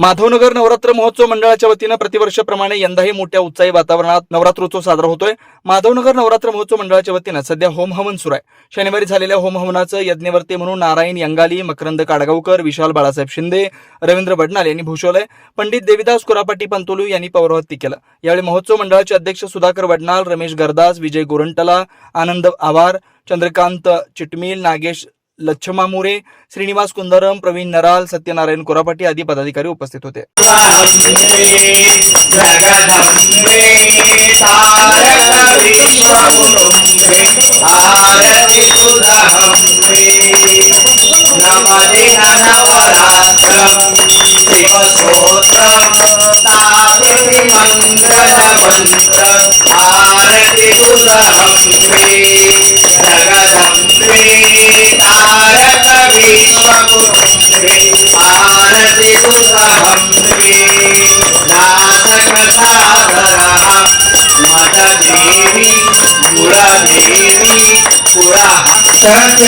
माधवनगर नवरात्र महोत्सव मंडळाच्या वतीनं प्रतिवर्षाप्रमाणे यंदाही मोठ्या उत्साही वातावरणात नवरात्रोत्सव साजरा होतोय. माधवनगर नवरात्र महोत्सव मंडळाच्या वतीनं सध्या होम हवन सुरू आहे. शनिवारी झालेल्या होम हवनाचं यज्ञवर्ते म्हणून नारायण यंगाली मकरंद काडगावकर विशाल बाळासाहेब शिंदे रवींद्र बडनाल यांनी भूषवलंय. पंडित देविदास कुरापाटी पंतोलू यांनी पौरोहित्य केलं. यावेळी महोत्सव मंडळाचे अध्यक्ष सुधाकर वडनाल रमेश गरदास विजय गोरंटला आनंद आवार चंद्रकांत चिटमील नागेश लच्छमा मोरे श्रीनिवास कुंदरम प्रवीण नराल सत्यनारायण कोरापाटी आदी पदाधिकारी उपस्थित होते. पुरादेवी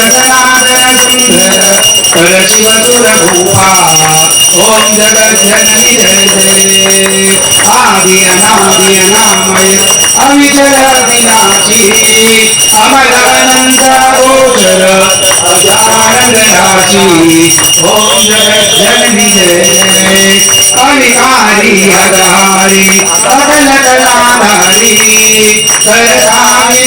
पुरा परशिवसुरभूपा ओम जगज्जननि जय जय आदिनादिनामय अविचलविनाशी अमलानन्दगोचर अजानन्दराशी ॐ जगज्जननि जय जय अनिहारी हरहारी अकलकलाधारी करधारी करधारी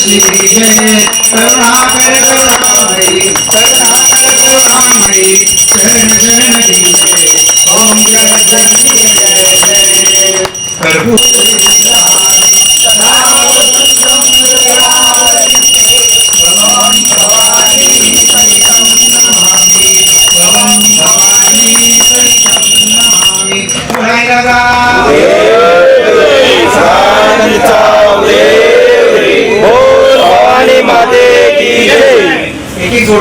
श्री दया प्रभाकर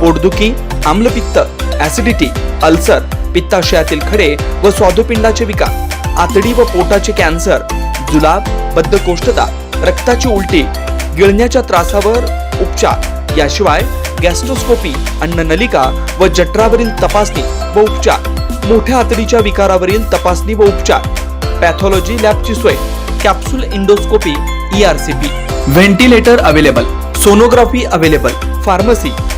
पोटदुखी आम्लपित्त ऍसिडिटी अल्सर पित्ताशयातील खडे व स्वादुपिंडाचे विकार आतडी व पोटाचे कॅन्सर जुलाब बद्धकोष्ठता रक्ताची उलटी गिळण्याच्या त्रासावर उपचार याशिवाय गॅस्ट्रोस्कोपी अन्ननलिका व जठरावरील तपासणी व उपचार मोठ्या आतडीच्या विकारावरील तपासणी व उपचार पॅथॉलॉजी लॅबची सोय capsule endoscopy E R C P ventilator available sonography available pharmacy